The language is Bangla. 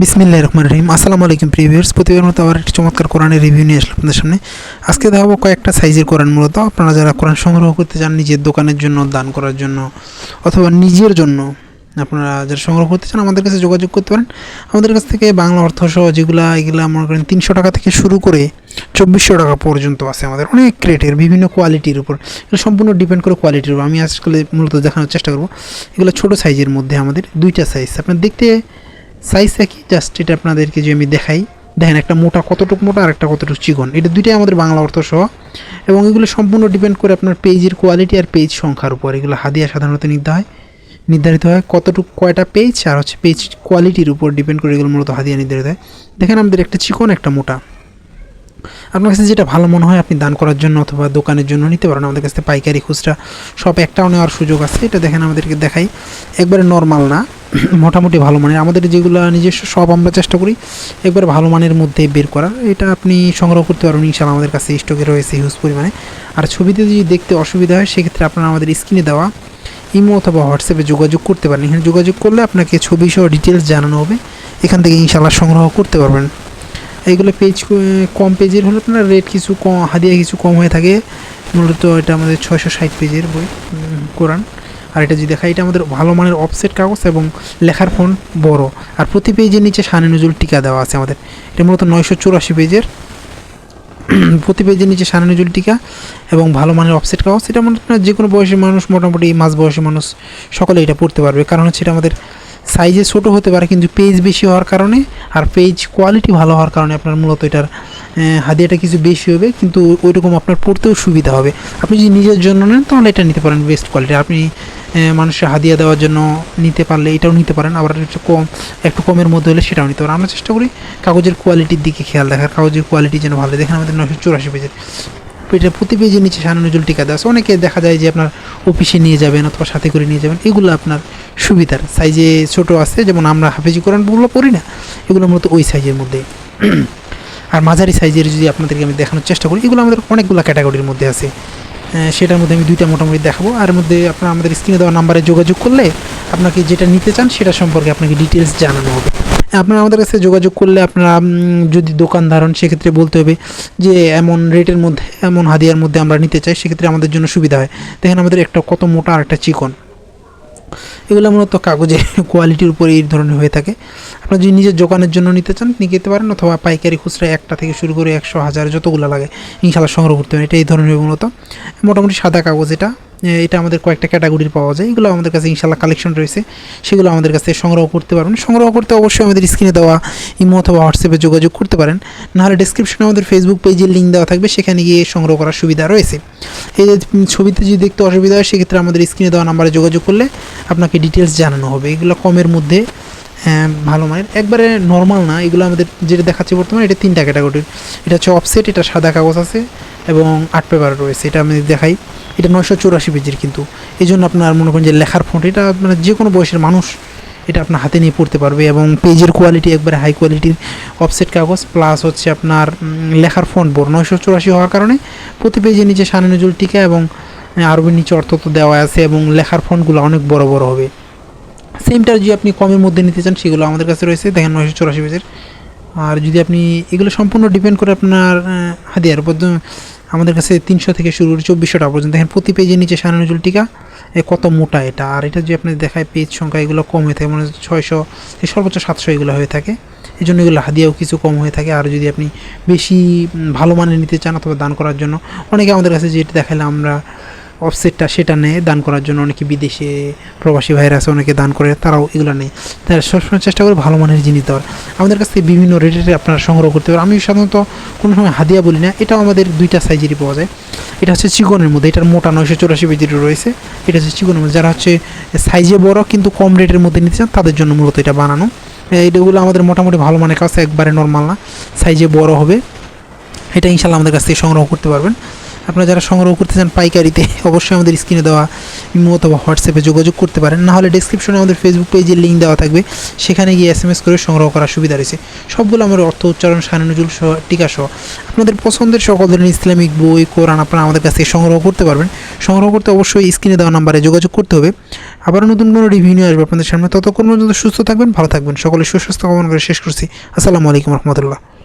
বিসমিল্লাহ রহমান রহিম। আসসালামু আলাইকুম প্রিভিউয়ার্স প্রতিবার মতো আবার একটি চমৎকার কোরআনের রিভিউ নিয়ে আসলাম আপনাদের সামনে। আজকে দেখাবো কয়েকটা সাইজের কোরআন মূলত। আপনারা যারা কোরআন সংগ্রহ করতে চান, নিজের দোকানের জন্য, দান করার জন্য, অথবা নিজের জন্য আপনারা যারা সংগ্রহ করতে চান, আমাদের কাছে যোগাযোগ করতে পারেন। আমাদের কাছ থেকে বাংলা অর্থ সহ যেগুলো, এগুলো মনে করেন তিনশো টাকা থেকে শুরু করে চব্বিশশো টাকা পর্যন্ত আছে আমাদের। অনেক ক্রেটের বিভিন্ন কোয়ালিটির উপর। এগুলো সম্পূর্ণ ডিপেন্ড করে কোয়ালিটির উপর। আমি আজকাল মূলত দেখানোর চেষ্টা করব। এগুলো ছোটো সাইজের মধ্যে আমাদের দুইটা সাইজ আপনার দেখতে সাইজ একই জাস্ট এটা আপনাদেরকে যে আমি দেখাই। দেখেন, একটা মোটা কতটুকু মোটা আর একটা কতটুকু চিকন। এটা দুইটাই আমাদের বাংলা অর্থ সহ। এবং এগুলো সম্পূর্ণ ডিপেন্ড করে আপনার পেজের কোয়ালিটি আর পেজ সংখ্যার উপর। এগুলো হাদিয়া সাধারণত নিতে হয়। নির্ধারিত হয় কতটুকু কয়টা পেজ আর হচ্ছে পেজ কোয়ালিটির উপর ডিপেন্ড করে এগুলো মূলত হাদিয়া নির্ধারিত হয়। দেখেন, আমাদের একটা চিকন, একটা মোটা। আপনার কাছে যেটা ভালো মনে হয়, আপনি দান করার জন্য অথবা দোকানের জন্য নিতে পারেন। আমাদের কাছে পাইকারি খুচরা, সব একটাও নেওয়ার সুযোগ আছে। এটা দেখেন, আমাদেরকে দেখাই। একবারে নর্মাল না। মোটামুটি ভালো মানের। আমাদের যেগুলো নিজস্ব সব আমরা চেষ্টা করি একবার ভালো মানের মধ্যে বের করা। এটা আপনি সংগ্রহ করতে পারবেন ইনশাল্লাহ আমাদের কাছে স্টকে রয়েছে হিউজ পরিমাণে। আর ছবিতে যদি দেখতে অসুবিধা হয়, সেক্ষেত্রে আপনারা আমাদের স্ক্রিনে দেওয়া ইমো অথবা হোয়াটসঅ্যাপে যোগাযোগ করতে পারেন। এখানে যোগাযোগ করলে আপনাকে ছবি সহ ডিটেলস জানানো হবে। এখান থেকে ইনশাল্লাহ সংগ্রহ করতে পারবেন। এইগুলো পেজ কম পেজের হলে আপনার রেট কিছু কম, হাদিয়া কিছু কম হয়ে থাকে। মূলত এটা আমাদের ছয়শো ষাট পেজের বই কোরআন। আর এটা যদি দেখা এটা আমাদের ভালো মানের অফসেট কাগজ এবং লেখার ফোন বড়। আর প্রতি পেজের নিচে শানে নজরুল টিকা দেওয়া আছে আমাদের। এটা মূলত নয়শো চুরাশি পেজের প্রতি পেজের নিচে শানে নজরুল টিকা এবং ভালো মানের অফসেট কাগজ। এটা মনে আপনার যে কোনো বয়সী মানুষ, মোটামুটি মাঝ বয়সী মানুষ সকলে এটা পড়তে পারবে। কারণ হচ্ছে এটা আমাদের সাইজে ছোট হতে পারে, কিন্তু পেজ বেশি হওয়ার কারণে আর পেজ কোয়ালিটি ভালো হওয়ার কারণে আপনার মূলত এটার হাদিয়াটা কিছু বেশি হবে, কিন্তু ওইরকম আপনার পড়তেও সুবিধা হবে। আপনি যদি নিজের জন্য নেন, তাহলে এটা নিতে পারেন বেস্ট কোয়ালিটি আপনি মানুষের হাদিয়া দেওয়ার জন্য নিতে পারলে এটাও নিতে পারেন, আবার একটু কম, একটু কমের মধ্যে হলে সেটাও নিতে পারেন। আমরা চেষ্টা করি কাগজের কোয়ালিটির দিকে খেয়াল রাখার, কাগজের কোয়ালিটি যেন ভালো দেখেন আমাদের নশো চুরাশি পেজের এটা প্রতি পেজের নিচে সারা নজরুল টিকা দেওয়া আছে। অনেকে দেখা যায় যে আপনার অফিসে নিয়ে যাবেন অথবা সাথে করে নিয়ে যাবেন, এগুলো আপনার সুবিধার। সাইজে ছোট আছে, যেমন আমরা হাফেজি কোরআনগুলো পড়ি না, এগুলো মূলত ওই সাইজের মধ্যে। আর মাঝারি সাইজের যদি আপনাদেরকে আমি দেখানোর চেষ্টা করি, এগুলো আমাদের অনেকগুলো ক্যাটাগরির মধ্যে আছে। সেটার মধ্যে আমি দুইটা মোটামুটি দেখাবো। আর মধ্যে আপনার আমাদের স্ক্রিনে দেওয়া নাম্বারে যোগাযোগ করলে আপনাকে যেটা নিতে চান সেটা সম্পর্কে আপনাকে ডিটেলস জানানো হবে। আপনারা আমাদের কাছে যোগাযোগ করলে আপনারা যদি দোকানদার হন সেক্ষেত্রে বলতে হবে যে এমন রেটের মধ্যে, এমন হাদিয়ার মধ্যে আমরা নিতে চাই, সেক্ষেত্রে আমাদের জন্য সুবিধা হয়। দেখেন আমাদের একটা কত মোটা আর একটা চিকন। এগুলো মূলত কাগজের কোয়ালিটির উপরে এই ধরনের হয়ে থাকে। আপনারা যদি নিজের দোকানের জন্য নিতে চান, নিয়ে যেতে পারেন অথবা পাইকারি খুচরা একটা থেকে শুরু করে একশো, হাজার যতগুলো লাগে ইনশাল্লাহ সংগ্রহ করতে পারেন। এটা এই ধরনের মূলত। মোটামুটি সাদা কাগজ এটা। এটা আমাদের কয়েকটা ক্যাটাগরির পাওয়া যায়। এগুলো আমাদের কাছে ইনশাল্লাহ কালেকশন রয়েছে। সেগুলো আমাদের কাছে সংগ্রহ করতে পারবেন। সংগ্রহ করতে অবশ্যই আমাদের স্ক্রিনে দেওয়া ইমো অথবা হোয়াটসঅ্যাপে যোগাযোগ করতে পারেন। নাহলে ডিসক্রিপশনে আমাদের ফেসবুক পেজের লিঙ্ক দেওয়া থাকবে। সেখানে গিয়ে সংগ্রহ করার সুবিধা রয়েছে। এই যে ছবিতে যদি দেখতে অসুবিধা হয়, সেক্ষেত্রে আমাদের স্ক্রিনে দেওয়া নাম্বারে যোগাযোগ করলে আপনাকে ডিটেলস জানানো হবে। এগুলো কমের মধ্যে ভালো মানের। একবারে নর্মাল না। এগুলো আমাদের যেটা দেখাচ্ছি বর্তমানে, এটা তিনটা ক্যাটাগরির এটা হচ্ছে অফসেট এটা সাদা কাগজ আছে। এবং আর্ট পেপার রয়েছে, এটা আমি দেখাই। এটা নয়শো চৌরাশি পেজের কিন্তু। এই জন্য আপনার মনে করেন যে লেখার ফন্ট এটা মানে যে কোনো বয়সের মানুষ এটা আপনার হাতে নিয়ে পড়তে পারবে এবং পেজের কোয়ালিটি একবারে হাই কোয়ালিটির অফসেট কাগজ প্লাস হচ্ছে আপনার লেখার ফন্ট বড় নয়শো চৌরাশি হওয়ার কারণে প্রতি পেজের নিচে সানে নজরুল টিকা এবং আরবির নিচে অর্থ তো দেওয়া আছে এবং লেখার ফন্টগুলো অনেক বড় বড় হবে। সেমটার যদি আপনি কমের মধ্যে নিতে চান, সেগুলো আমাদের কাছে রয়েছে। দেখেন নয়শো চৌরাশি পেজের। আর যদি আপনি এগুলো সম্পূর্ণ ডিপেন্ড করে আপনার আহ, হাদিয়ার উপর আমাদের কাছে তিনশো থেকে শুরু করে চব্বিশশো টাকা পর্যন্ত। দেখেন প্রতি পেজের নিচে সারা নজরুল টিকা এ কত মোটা এটা। আর এটা যদি আপনি দেখায় পেজ সংখ্যা এগুলো কম হয়ে থাকে মানে ছয়শো সর্বোচ্চ সাতশো এগুলো হয়ে থাকে। এই জন্য এগুলো হাদিয়াও কিছু কম হয়ে থাকে। আর যদি আপনি বেশি ভালো মানের নিতে চান অথবা দান করার জন্য অনেকে আমাদের কাছে যেটা দেখালে আমরা অফসেটটা সেটা নেয়, দান করার জন্য অনেকে বিদেশে প্রবাসী ভাইরা আছে, অনেকে দান করে, তারাও এগুলো নেয়। তারা সবসময় চেষ্টা করে ভালো মানের জিনিস দেওয়ার। আমাদের কাছ থেকে বিভিন্ন রেটে আপনারা সংগ্রহ করতে পারেন। আমি সাধারণত কোনো সময় হাদিয়া বলি না, এটাও আমাদের দুইটা সাইজেরই পাওয়া যায়। এটা হচ্ছে চিকনের মধ্যে, এটার মোটা নয়শো চৌরাশি পেজের রয়েছে, এটা হচ্ছে চিকনের মধ্যে। যারা হচ্ছে সাইজে বড় কিন্তু কম রেটের মধ্যে নিতে চান, তাদের জন্য মূলত এটা বানানো। এইগুলো আমাদের মোটামুটি ভালো মানের কাছে একবারে নর্মাল না। সাইজে বড় হবে। এটা ইনশাল্লাহ আমাদের কাছ থেকে সংগ্রহ করতে পারবেন। আপনারা যারা সংগ্রহ করতে চান পাইকারিতে, অবশ্যই আমাদের স্ক্রিনে দেওয়া ইমো অথবা হোয়াটসঅ্যাপে যোগাযোগ করতে পারেন। না হলে ডিসক্রিপশনে আমাদের ফেসবুক পেজের লিঙ্ক দেওয়া থাকবে। সেখানে গিয়ে এস এম এস করে সংগ্রহ করার সুবিধা রয়েছে। সবগুলো আমার অর্থ উচ্চারণ সানে নজরুল সহ, টিকা সহ। আপনাদের পছন্দের সকল ধরনের ইসলামিক বই, কোরআন আপনারা আমাদের কাছ সংগ্রহ করতে পারবেন। সংগ্রহ করতে অবশ্যই স্ক্রিনে দেওয়া নাম্বারে যোগাযোগ করতে হবে। আবার নতুন কোনো রিভিউ নিয়ে আসবে আপনাদের সামনে। ততক্ষণ পর্যন্ত সুস্থ থাকবেন, ভালো থাকবেন। সকলে সুস্বাস্থ্য কামনা করে শেষ করছি। আসসালামু আলাইকুম রহমতুল্লাহ।